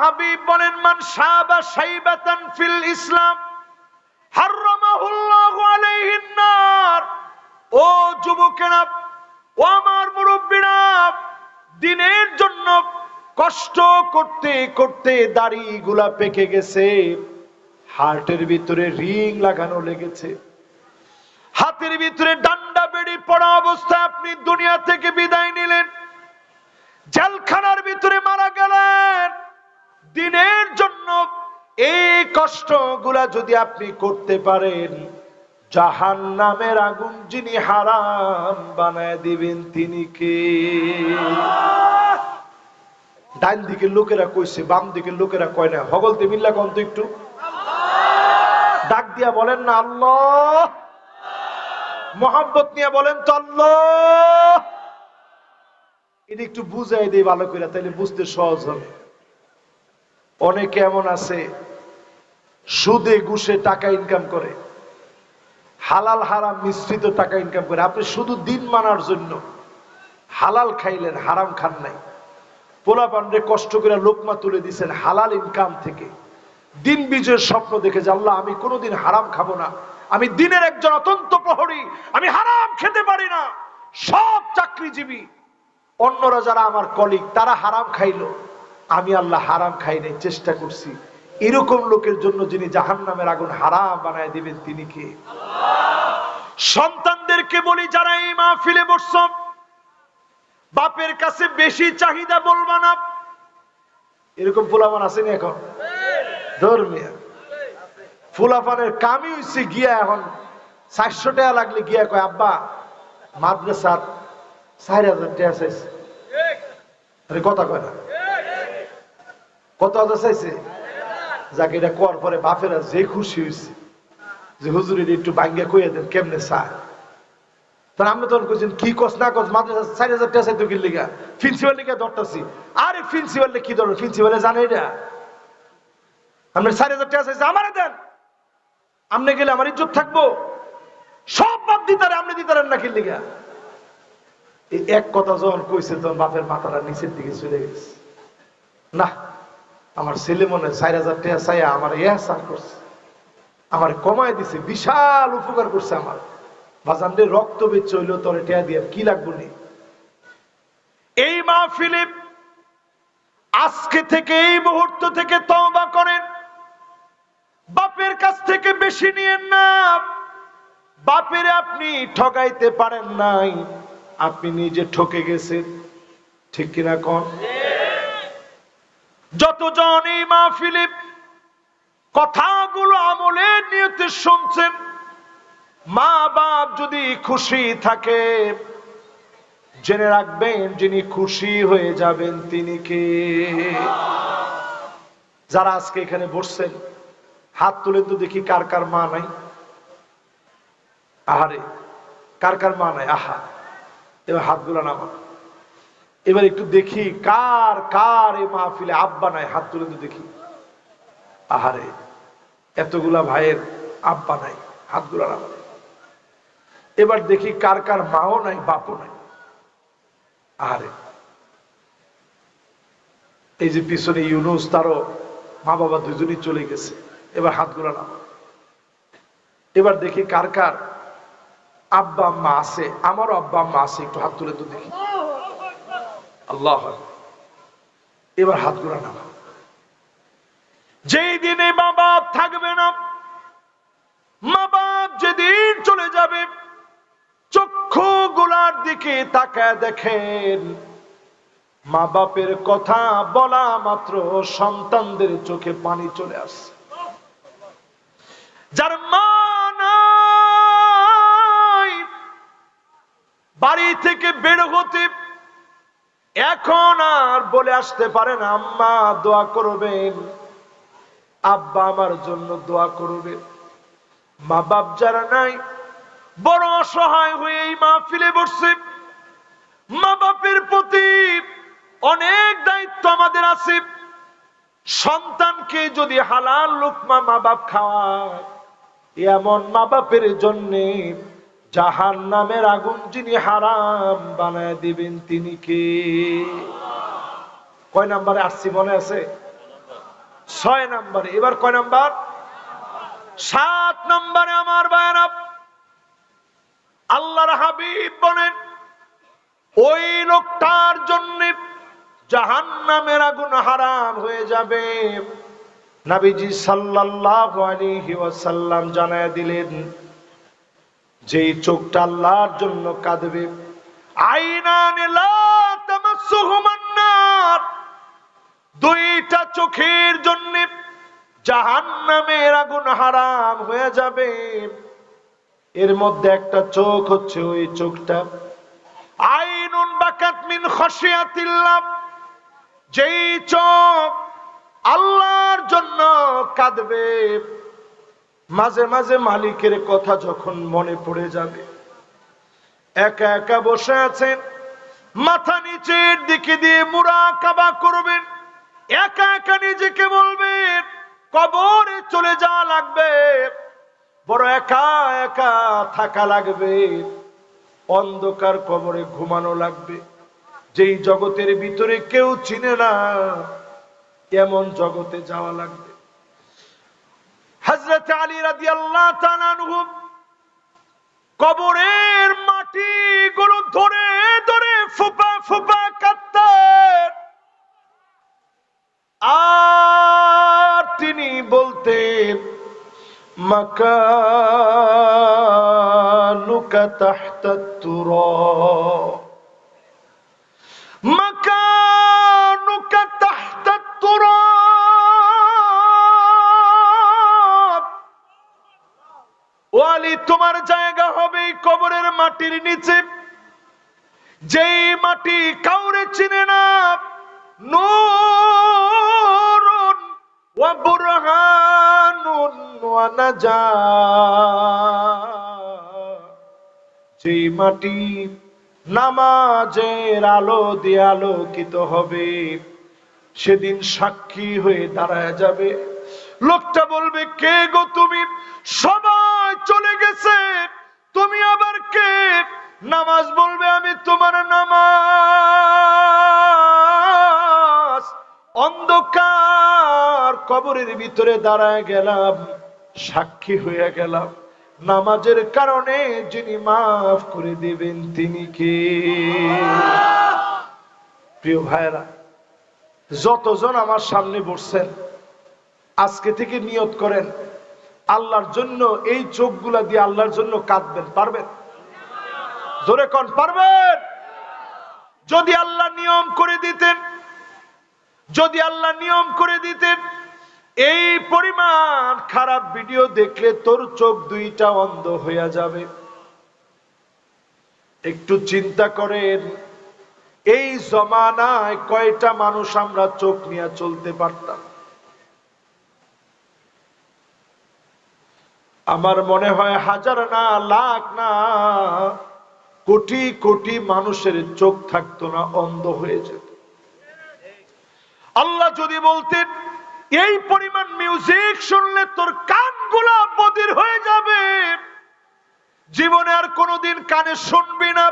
হাবিব বলেন, মান সাবা সাইবাতান ফিল ইসলাম নার। ও যুবকেরা, ও আমার দিনের জন্য কষ্ট করতে করতে দাড়ি গুলা পেকে গেছে, হার্টের ভিতরে রিং লাগানো লেগেছে। হাতের ভিতরে ডান্ডা বেড়ি পড়া অবস্থায় আপনি দুনিয়া থেকে বিদায় নিলেন। কষ্টগুলা যদি আপনি করতে পারেন জাহান নামের আগুন যিনি হারাম বানায় দিবেন তিনি কে? ডান দিকের লোকেরা কইছে, বাম দিকের লোকেরা কয় না। হগলতে মিল্লা কন্ত একটু। ডাক দিয়া বলেন না, আল্লাহ। মোহাম্মত নিয়ে বলেন তো, আল্লাহ। এটা একটু বুঝাই দিই ভালো করে তাহলে বুঝতে সহজ হবে। অনেকে এমন আছে সুদে ঘুষে টাকা ইনকাম করে। হালাল, হারাম মিশ্রিত টাকা ইনকাম করে। আপনি শুধু দিন মানার জন্য হালাল খাইলেন, হারাম খান নাই। পোলা পান্ডে কষ্ট করে লোকমা তুলে দিছেন হালাল ইনকাম থেকে। দিন বিজয়ের স্বপ্ন দেখে যে, আল্লাহ, আমি কোনোদিন হারাম খাব না। আমি দিনের একজন অতন্ত প্রহরী। আমি হারাম খেতে পারি না। সব চাকরিজীবী। অন্যরা যারা আমার কলিগ তারা হারাম খাইলো। আমি আল্লাহ হারাম খাই নাই, চেষ্টা করছি। এরকম লোকের জন্য যিনি জাহান নামের আগুন হারাম বানায় দিবেন, তিনি কে? সন্তানদেরকে বলি যারা এই মাহফিলে বসছ, বাপের কাছে বেশি চাহিদা বলবা না। এরকম ফুলামান আসেনি এখন? ধর্মিয়া ফুলাফানের কামই হচ্ছে গিয়া এখন চারশো টাকা লাগলে গিয়া কয়, আব্বা, মাদ্রাসার চার হাজার টাকা চাইছে। কথা কয় না। কত হাজার চাইছে? যাকে এটা কর পরে বাপেরা যে খুশি হয়েছে যে হুজুরের একটু বাঙ্গা কইয়া দেন, কেমনে চায়? আমরা তখন কি কস, না কস, মাদ্রাসা চার হাজার টাকা প্রিন্সিপাল লিগা? ধরতাছি। আরে প্রিন্সিপাল কি প্রিন্সিপালে জানে এটা? চার হাজার টাকা চাইছে, আমারে দেন। আপনি গেলে আমার ইজ্জত থাকব। সব বাদ দিতারে আপনি দিতারেন না কি লিগা? এই এক কথা যখন কইছে, তখন বাপের মাথাটা নিচের দিকে চলে গেছে। না আমার ছেলে মনে চার হাজার টাকা চাইয়া আমার এহসান করছে। আমার কমায় দিছে, বিশাল উপকার করছে আমার। বাজানরে রক্ত বেচ হইল, তোরে টেয়া দিয়ে কি লাগবো নি? এই মাহফিলে আজকে থেকে এই মুহূর্ত থেকে তওবা করেন। বাপের কাছ থেকে বেশি নিয়েন না। বাপের আপনি ঠকাইতে পারেন নাই। আপনি নিজে ঠকে গেছেন। ঠিক কিনা কন? যতজন এই মাহফিলে কথাগুলো আমলের নিয়তে শুনছেন, মা বাপ যদি খুশি থাকে, জেনে রাখবেন যিনি খুশি হয়ে যাবেন তিনি কে। যারা আজকে এখানে বসছেন, হাত তুলে তো দেখি কার কার মা নাই। আহারে, কার কার মা নাই? আহা, এবার হাতগুলো নামা এবার একটু দেখি, কার কার এ মাহফিলে আব্বা নাই? হাত তুলে দেখি। আহারে, এতগুলা ভাইয়ের আব্বা নাই হাতগুলা নামা এবার দেখি, কার কার মাও নাই, বাপও নাই। আরে এই যে পিছনে ইউনুস, তারও মা বাবা দুজনই চলে গেছে। এবার হাতগুলা নামা এবার দেখি, কার কার আব্বা আম্মা আছে, আমারও আব্বা আম্মা আছে, একটু হাত তুলে তো দেখি। আল্লাহ এবার হাতগুলা নামা যেই দিনে মা বাপ থাকবে না, মা বাপ যেদিন চলে যাবে চক্ষু গুলার দিকে তাকায় দেখেন, মা বাপের কথা বলা মাত্র সন্তানদের চোখে পানি চলে আসছে। যার মা বাড়ি থেকে বের হতে এখন আর বলে আসতে পারেন আম্মা, দোয়া করবেন। আব্বা আমার জন্য দোয়া করবে। মা বাপ যারা নাই, বড় অসহায় হয়ে এই মাহফিলে বসছে। মা বাপের প্রতি অনেক দায়িত্ব আমাদের আছে। সন্তানকে যদি হালাল লোকমা মা বাপ খাওয়ায়, এমন মা বাপের জন্যে জাহান নামের আগুন যিনি হারাম বানায় দিবেন তিনি কে? কয় নাম্বারে আসছি মনে আছে? ছয় নম্বরে। এবার কয় নাম্বার? সাত নম্বরে আমার বায়না আল্লাহর হাবিব বলেন, ওই লোকটার জন্য জাহান্নামের আগুন হারাম হয়ে যাবে। নাবিজি সাল্লাল্লাহু আলাইহি ওয়াসাল্লাম জানায় দিলেন যেই চোখটা আল্লাহর জন্য কাঁদবে। দুইটা চোখের জন্য জাহান্নামের আগুন হারাম হয়ে যাবে। এর মধ্যে একটা চোখ হচ্ছে ওই চোখটা। আইনুন বাকাত মিন খশিয়াতিল্লাহ। যেই চোখ আল্লাহর জন্য কাঁদবে। মাঝে মাঝে মালিকের কথা যখন মনে পড়ে যাবে, একা একা বসে আছেন, মাথা নিচের দিকে দিয়ে মুরা কাবা করবেন, একা একা নিজেকে বলবেন, কবরে চলে যাওয়া লাগবে, বড় একা একা থাকা লাগবে, অন্ধকার কবরে ঘুমানো লাগবে। যেই জগতের ভিতরে কেউ চিনে না, এমন জগতে যাওয়া লাগবে। কবরের মাটি গুলো ধরে ধরে ফুপা ফুপা কাঁদতেন। আর তিনি বলতেন মাকানুকা তাহতাত তুরাব তোমার জায়গা হবে কবরের মাটির নিচে। যেই মাটি কাউরে চিনে না, নূরুন যেই মাটি নামাজের আলো দিয়ে আলোকিত হবে, সেদিন সাক্ষী হয়ে দাঁড়ায় যাবে। লোকটা বলবে, কে গো তুমি? সবাই চলে গেছে। তুমি আবার কে? নামাজ বলবে আমি তোমার নামাজ। অন্ধকার কবরের ভিতরে দাঁড়ায় গেলাম, সাক্ষী হয়ে গেলাম। নামাজের কারণে যিনি মাফ করে দিবেন তিনি কে? প্রিয় ভাইরা যতজন আমার সামনে বসছেন, আজকে থেকে নিয়ত করেন আল্লাহর জন্য, এই চোখগুলা দিয়ে আল্লাহর জন্য কাঁদবেন, পারবেন? জোরে কন, পারবেন? যদি আল্লাহ নিয়ম করে দিতেন, যদি আল্লাহ নিয়ম করে দিতেন, এই পরিমাণ খারাপ ভিডিও দেখলে তোর চোখ দুইটা অন্ধ হইয়া যাবে। একটু চিন্তা করেন, এই জমানায় কয়টা মানুষ আমরা চোখ নিয়ে চলতে পারতাম? আমার মনে হয় হাজার না, লাখ না, কোটি কোটি মানুষের চোখ থাকতো না, অন্ধ হয়ে যেত। আল্লাহ যদি বলতেন, এই পরিমাণ মিউজিক শুনলে তোর কানগুলা বদির হয়ে যাবে। জীবনে আর কোনোদিন কানে শুনবি না।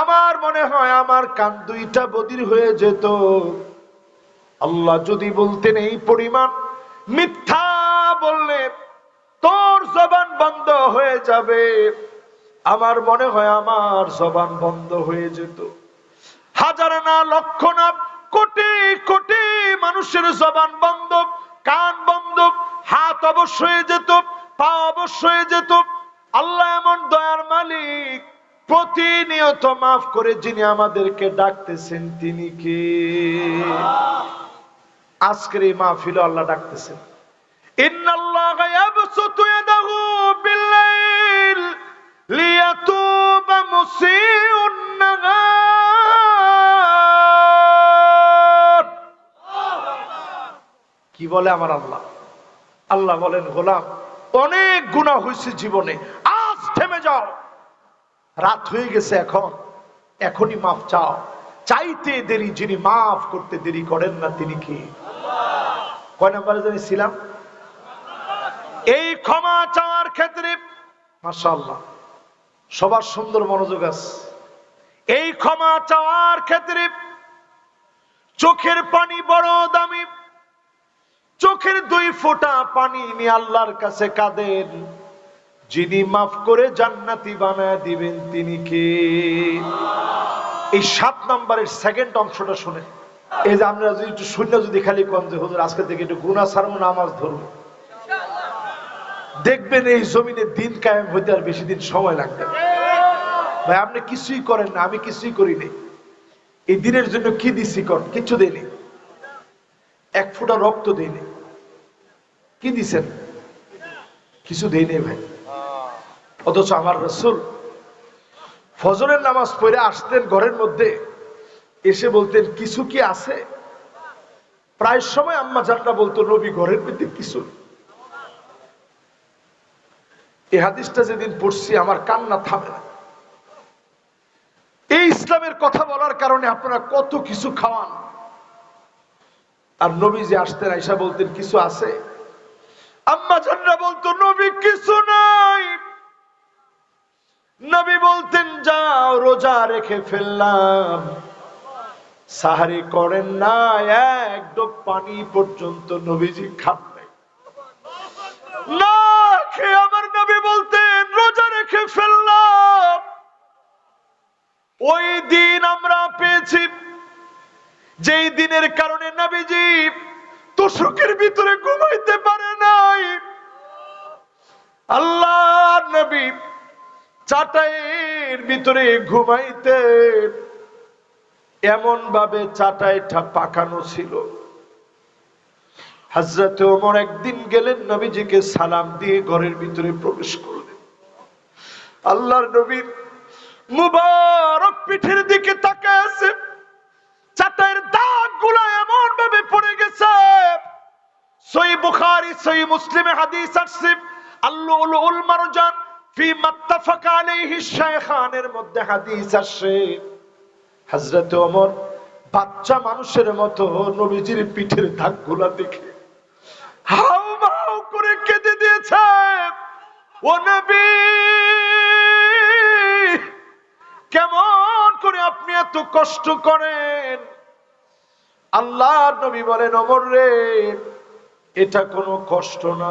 আমার মনে হয় আমার কান দুইটা বদির হয়ে যেত। আল্লাহ যদি বলতেন, এই পরিমাণ মিথ্যা বললে তোর জবান বন্ধ হয়ে যাবে। আমার মনে হয় আমার জবান বন্ধ হয়ে যেত। হাজার না লক্ষ না কোটি কোটি মানুষের জবান বন্ধ, কান বন্ধ, হাত অবশ্যই যেত, পা অবশ্যই যেত। আল্লাহ এমন দয়ার মালিক, প্রতিনিয়ত মাফ করে যিনি আমাদেরকে ডাকতেছেন তিনি কে? আজকের এই মাহফিল আল্লাহ ডাকতেছেন। ইন্নাল্লাহা ইয়াবসুতু ইয়াদাহু বিল্লাইল লিয়াতুবা মুসিউন কি বলে আমার আল্লাহ? আল্লাহ বলেন গোলাম অনেক গুনাহ হয়েছে জীবনে আজ থেমে যাও। রাত হয়ে গেছে এখন এখনই মাফ চাও। চাইতে দেরি যিনি মাফ করতে দেরি করেন না তিনি কি? কয় নাম্বারে ছিলাম ক্ষমা চাওয়ার ক্ষেত্রে মাশাআল্লাহ, সবার সুন্দর মনোযোগ আছে। এই ক্ষমা চাওয়ার ক্ষেত্রে চোখের পানি বড় দামি, চোখের দুই ফোঁটা পানি নিয়ে আল্লাহর কাছে কাঁদেন। যিনি মাফ করে জান্নাতি বানায় দিবেন, তিনি কে? এই সাত নম্বরের সেকেন্ড অংশটা শুনে এই যে আমরা যদি একটু শূন্য যদি খালি কম যে, হুজুর, আজকে থেকে একটু গুনা সারবো নামাজ ধরবো। দেখবেন এই জমিনে দিন কায়েম হইতে আর বেশি দিন সময় লাগবে ভাই, আপনি কিছুই করেন না, আমি কিছুই করি নাই। এই দিনের জন্য কি দিছি কর? কিছু দেয়নি এক ফোঁটা রক্ত দেয়নি কি দিছেন? কিছু দেয়নি ভাই। অথচ আমার রসুল ফজরের নামাজ পড়ে আসতেন ঘরের মধ্যে, এসে বলতেন, কিছু কি আছে? প্রায় সময় আম্মা জানটা বলতো রবি ঘরের মধ্যে কিছু নেই। এই হাদিসটা যেদিন পড়ছি, আমার কান্না থামে না। এই ইসলামের কথা বলার কারণে আপনারা কত কিছু খাওয়ান। আর নবী যে আসতেন, আইসা বলতেন, কিছু আছে? আম্মা বলতো, নবী, কিছু নাই। নবী বলতেন, যাও, রোজা রেখে ফেললাম। সাহারি করেন না, এক পানি পর্যন্ত নবীজি খান না খেয়ে বলতেন, রোজা রেখে ফেললাম। ওই দিন আমরা পেয়েছি। যেই দিনের কারণে নবীজি তোষকের ভিতরে ঘুমাইতে পারে নাই। আল্লাহ নবী চাটাইয়ের ভিতরে ঘুমাইতে এমন ভাবে চাটাইটা পাকানো ছিল। হাজরত ওমর একদিন গেলেন, নবীজিকে সালাম দিয়ে ঘরের ভিতরে প্রবেশ করলেন। আল্লাহর নবীর মুবারক পিঠের দিকে তাকায় আছে চাটাইয়ের দাগগুলা এমন ভাবে পড়ে গেছে। সই বুখারি সই মুসলিমে হাদিস আসছে আল্লুল উল মারজান ফি মাত্তাফাকা আলাইহি শাইখানের মধ্যে হাদিস আসছে। হযরত ওমর বাচ্চা মানুষের মতো নবীজির পিঠের দাগগুলা দেখে হাউ মাউ করে কেঁদে দিয়েছে। ও নবী, কেমন করে আপনি এত কষ্ট করেন? আল্লাহর নবী বলেন অমর রে, এটা কোনো কষ্ট না।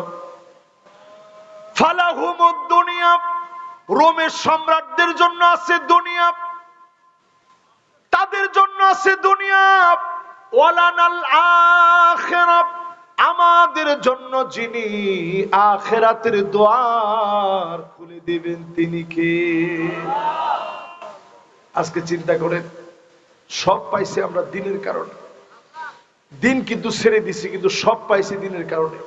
ফালাহুমুদ দুনিয়া, রোমের সম্রাটদের জন্য আছে দুনিয়া। তাদের জন্য আছে দুনিয়া। ওয়ালানাল আখিরাত। আমাদের জন্য যিনি আখেরাতের দোয়ার খুলে দিবেন, তিনি কে? আজকে চিন্তা করেন, সব পাইছি আমরা দিনের কারণে। দিন কিন্তু ছেড়ে দিছি, কিন্তু সব পাইছি দিনের কারণে।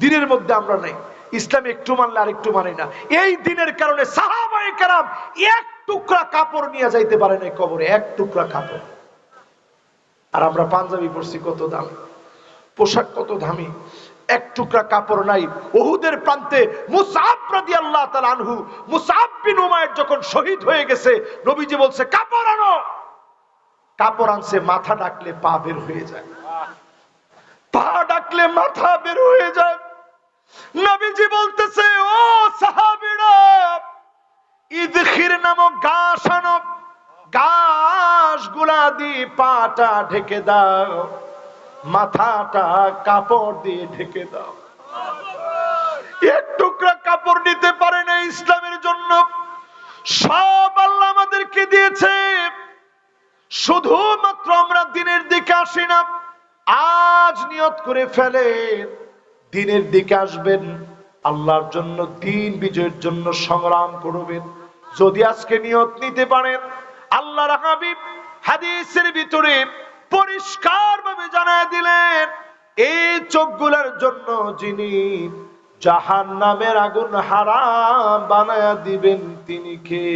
দিনের মধ্যে আমরা নাই। ইসলাম একটু মানলে আর একটু মানে না। এই দিনের কারণে কেরাম এক টুকরা কাপড় নিয়ে যাইতে পারে না কবরে, এক টুকরা কাপড়। আর আমরা পাঞ্জাবি পরছি কত দাম? পোশাক কত দামি। এক টুকরা কাপড় নাই। ওহুদের প্রান্তে মুসাব রাদিয়াল্লাহু তাআলা আনহু, মুসাব বিন উমাইর যখন শহীদ হয়ে গেছে, নবীজি বলছে, কাপড় আনো। কাপড় আনছে, মাথা ডাকলে পা বের হয়ে যায়। পা ডাকলে মাথা বের হয়ে যায়। নবীজি বলতেছে, ও সাহাবীরা, ইদখির নামক ঘাস আনো। ঘাসগুলা দিয়ে পাটা ঢেকে দাও। মাথাটা কাপড় দিয়ে ঢেকে দাও। এক টুকরা কাপড় নিতে পারে না ইসলামের জন্য। সব আল্লাহ আমাদেরকে দিয়েছে। শুধুমাত্র আমরা দিনের দিকে আসি না, আজ নিয়ত করে ফেলে দিনের দিকে আসবেন, আল্লাহর জন্য দিন বিজয়ের জন্য সংগ্রাম করবেন। যদি আজকে নিয়ত নিতে পারেন, আল্লাহর হাবিব হাদিসের ভিতরে পরিষ্কার ভাবে জানায় দিলেন, এই চোখগুলোর জন্য যিনি জাহান নামের আগুন হারাম বানায় দিবেন, তিনি কে?